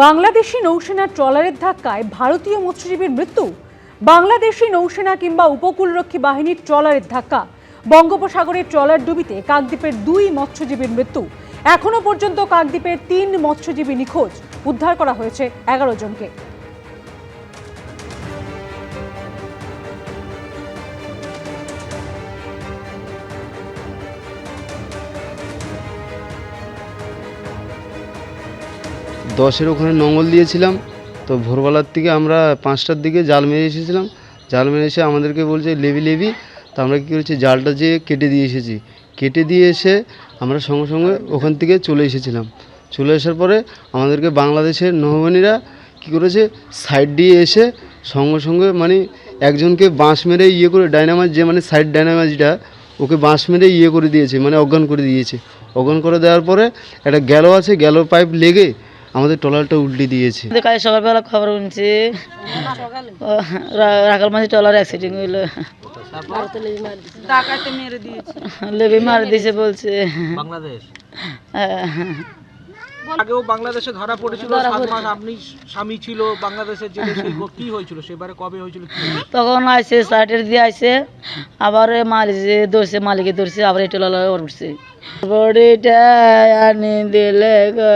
বাংলাদেশি নৌসেনার ট্রলারের ধাক্কায় ভারতীয় মৎস্যজীবীর মৃত্যু। বাংলাদেশি নৌসেনা কিংবা উপকূলরক্ষী বাহিনীর ট্রলারের ধাক্কা। বঙ্গোপসাগরের ট্রলার ডুবিতে কাকদ্বীপের দুই মৎস্যজীবীর মৃত্যু। এখনও পর্যন্ত কাকদ্বীপের তিন মৎস্যজীবী নিখোঁজ। উদ্ধার করা হয়েছে এগারো জনকে। দশের ওখানে নোঙল দিয়েছিলাম, তো ভোরবেলার থেকে আমরা পাঁচটার দিকে জাল মেরে এসেছিলাম। জাল মেরে এসে আমাদেরকে বলছে, লেবি লেবি। তো আমরা কী করেছি, জালটা যেয়ে কেটে দিয়ে এসেছি। কেটে দিয়ে এসে আমরা সঙ্গে সঙ্গে ওখান থেকে চলে এসেছিলাম। চলে আসার পরে আমাদেরকে বাংলাদেশের নৌবাহিনীরা কী করেছে, সাইড দিয়ে এসে সঙ্গে সঙ্গে মানে একজনকে বাঁশ মেরে ইয়ে করে ডাইনামাইজ যে মানে সাইড ডাইনামাইজটা, ওকে বাঁশ মেরে ইয়ে করে দিয়েছে মানে অজ্ঞান করে দিয়েছে। অজ্ঞান করে দেওয়ার পরে একটা গ্যালো আছে, গ্যালো পাইপ লেগে আমাদের ট্রলারটা উল্টে দিয়েছে। আমাদের কাল সকালবেলা খবর শুনছি। রা- রাখাল মাঝি টলার অ্যাক্সিডেন্ট হইল। লেবি মার দিয়েছে বলছে। বাংলাদেশ? হ্যাঁ। আগেও বাংলাদেশে ধরা পড়েছিল সাত মাস আপনি স্বামী ছিল বাংলাদেশের জেলে সেই কি হয়েছিল? সেবারে কবে হয়েছিল তখন আইসে সার্টের দিয়ে আইসে আবার মালিক ধরছে মালিকে ধরছে আবার এটা বড়িটা আনি দিলে গো।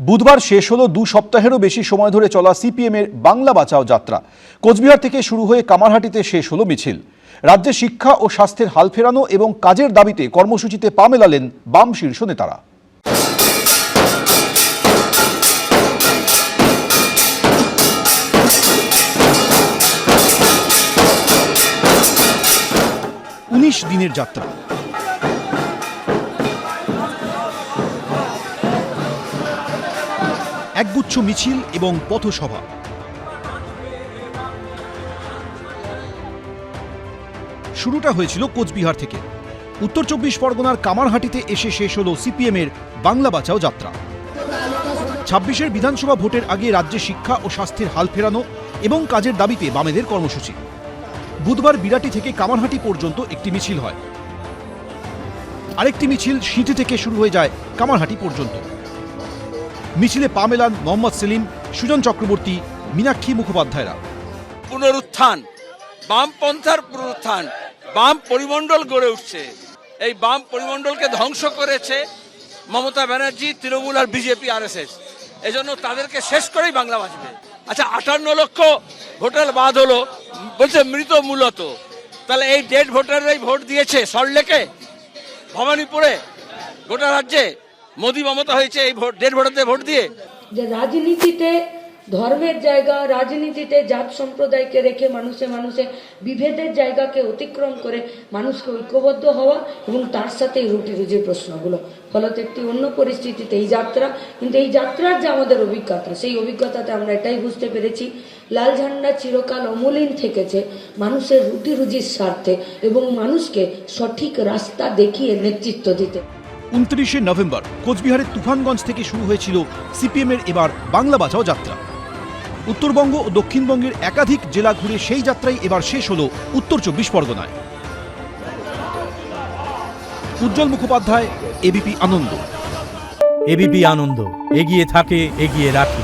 বুধবার শেষ হলো দু সপ্তাহেরও বেশি সময় ধরে চলা সিপিএম এর বাংলা বাঁচাও যাত্রা। কোচবিহার থেকে শুরু হয়ে কামারহাটিতে শেষ হলো মিছিল। রাজ্যে শিক্ষা ও স্বাস্থ্যের হাল ফেরানো এবং কাজের দাবিতে কর্মসূচিতে পা মেলালেন বাম শীর্ষ নেতারা। উনিশ দিনের যাত্রা। একগুচ্ছ মিছিল এবং পথসভা। শুরুটা হয়েছিল কোচবিহার থেকে। উত্তর চব্বিশ পরগনার কামারহাটিতে এসে শেষ হল সিপিএম এর বাংলা বাঁচাও যাত্রা। ছাব্বিশের বিধানসভা ভোটের আগে রাজ্যে শিক্ষা ও স্বাস্থ্যের হাল ফেরানো এবং কাজের দাবিতে বামেদের কর্মসূচি। বুধবার বিরাটি থেকে কামারহাটি পর্যন্ত একটি মিছিল হয়। আরেকটি মিছিল সিঁথি থেকে শুরু হয়ে যায় কামারহাটি পর্যন্ত। মিছিলে পা মেলান মোহাম্মদ সেলিম, সুজন চক্রবর্তী, মীনাক্ষী মুখোপাধ্যায়রা। পুনরুত্থান বামপন্থার পুনরুত্থান, বাম পরিমণ্ডল গড়ে উঠছে। এই বাম পরিমণ্ডলকে ধ্বংস করেছে মমতা ব্যানার্জি, তৃণমূল আর বিজেপি এস এজন্য তাদেরকে শেষ করেই বাংলা বাঁচবে। আচ্ছা আটান্ন লক্ষ ভোটার বাদ হলো, বলছে মৃত মূলত। তাহলে এই ডেড ভোটাররাই ভোট দিয়েছে সল্টলেকে? ভবানীপুরে? গোটা রাজ্যে? মোদি মমতা হয়েছে এই ভোট ডেড ভোটারদের ভোট দিয়ে। যে রাজনীতিতে, ধর্মের জায়গা, রাজনীতিতে জাত সম্প্রদায়কে রেখে মানুষে মানুষে বিভেদের জায়গাকে অতিক্রম করে মানুষকে ঐক্যবদ্ধ হওয়া এবং তার সাথে রুটি রুজির প্রশ্নগুলো। ফলত একটি অন্য পরিস্থিতিতে এই যাত্রা, কিন্তু এই যাত্রার যে আমাদের অভিজ্ঞতা, সেই অভিজ্ঞতাতে আমরা এটাই বুঝতে পেরেছি, লাল ঝান্ডা চিরকাল অমলিন থেকেছে মানুষের রুটি রুজির স্বার্থে এবং মানুষকে সঠিক রাস্তা দেখিয়ে নেতৃত্ব দিতে। উনত্রিশে নভেম্বর কোচবিহারের তুফানগঞ্জ থেকে শুরু হয়েছিল সিপিএম এর এবার বাংলা বাঁচাও যাত্রা। উত্তরবঙ্গ ও দক্ষিণবঙ্গের একাধিক জেলা ঘুরে সেই যাত্রাই এবার শেষ হল উত্তর চব্বিশ পরগনায়। উজ্জ্বল মুখোপাধ্যায় এবিপি আনন্দ। এবিপি আনন্দ, এগিয়ে থাকে, এগিয়ে রাখে।